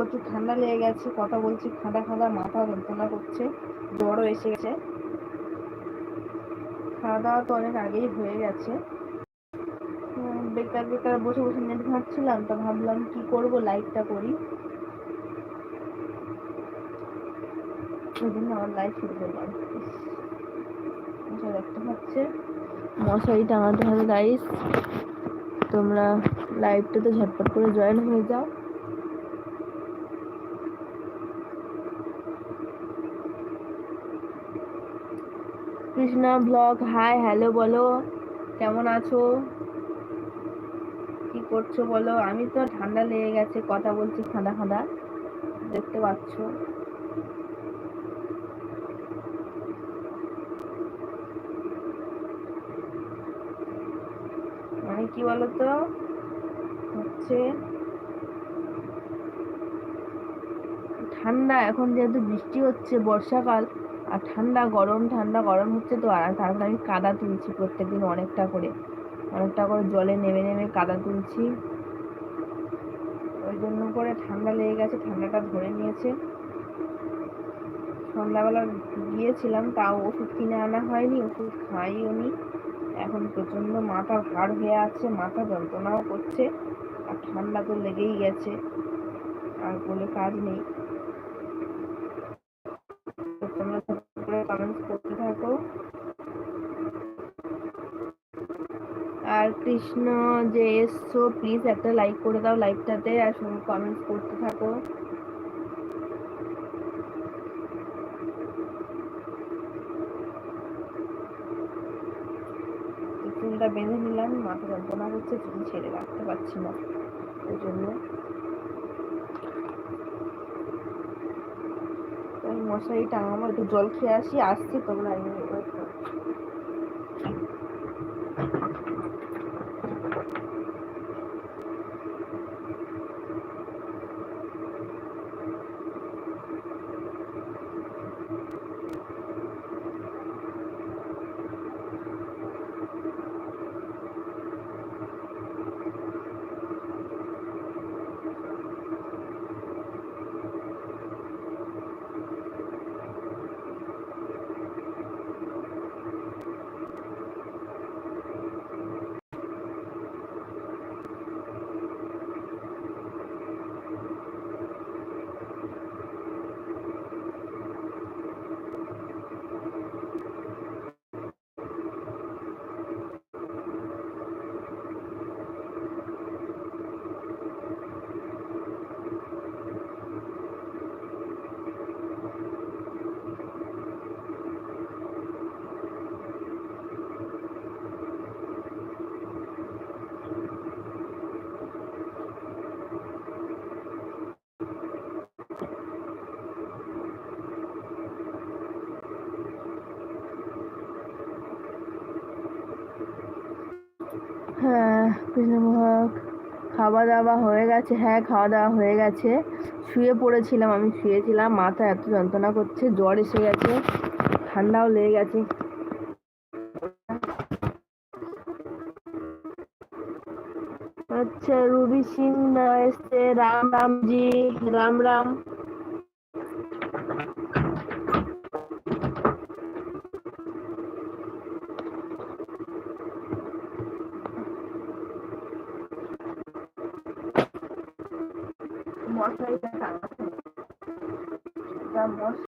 প্রচুর ঠান্ডা লেগে গেছে, কথা বলছি, খাঁদা খাঁদা মাথা যন্ত্রণা করছে, জ্বরও এসে গেছে। খাওয়া দাওয়া তো অনেক আগেই হয়ে গেছে। বেকার বেকার বসে বসে নেট ঘাঁটছিলাম, তো ভাবলাম কি করব লাইভটা করি। ওই জন্য আমার লাইভ শুরু করলাম। দেখতে পাচ্ছে মশারি টাঙাতে হবে গাইস তোমরা লাইভটাতে ঝটপট করে জয়েন হয়ে যাও। কৃষ্ণা ব্লগ। হাই হ্যালো বলো। কেমন আছো? কি করছ বলো? আমি তো ঠান্ডা লেগে গেছে, কথা বলছি খাঁদা খাঁদা। দেখতে পাচ্ছ। মানে কি বলতো? হচ্ছে ঠান্ডা, এখন যেহেতু বৃষ্টি হচ্ছে, বর্ষাকাল আর ঠান্ডা গরম ঠান্ডা গরম হচ্ছে তো, আর তারপরে আমি কাদা তুলছি প্রত্যেকদিন অনেকটা করে। অনেকটা করে জলে নেমে নেমে কাদা তুলছি। ওই জন্য করে ঠান্ডা লেগে গেছে, ঠান্ডাটা ধরে নিয়েছে। সন্ধ্যাবেলা গিয়েছিলাম, তাও ওষুধ কিনে আনা হয়নি, ওষুধ খাইও নি। এখন প্রচণ্ড মাথা ভার হয়ে আছে, মাথা যন্ত্রণাও করছে, আর ঠান্ডা তো লেগেই গেছে। আর বলে কাজ নেই। কমেন্টস করতে থাকো। আর কৃষ্ণ যে এসছো প্লিজ একটা লাইক করে দাও লাইভটাতে আর কমেন্টস করতে থাকো। চুলটা বেঁধে নিলাম মাথা যন্ত্রণা করছে চুল ছেড়ে রাখতে পারছি না ওই জন্য তো আমি মশারি টাঙাবো একটু জল খেয়ে আসি আসছি তোমরা কৃষ্ণভোগ খাওয়া দাওয়া হয়ে গেছে। হ্যাঁ খাওয়া দাওয়া হয়ে গেছে। শুয়ে পড়েছিলাম, আমি শুয়েছিলাম। মাথা এত যন্ত্রণা করছে, জ্বর এসে গেছে, ঠান্ডাও লেগে গেছে। আচ্ছা রুবি সিং এসছে। রাম রাম জি রাম রাম। মশারিটা টাঙাতে যা মশা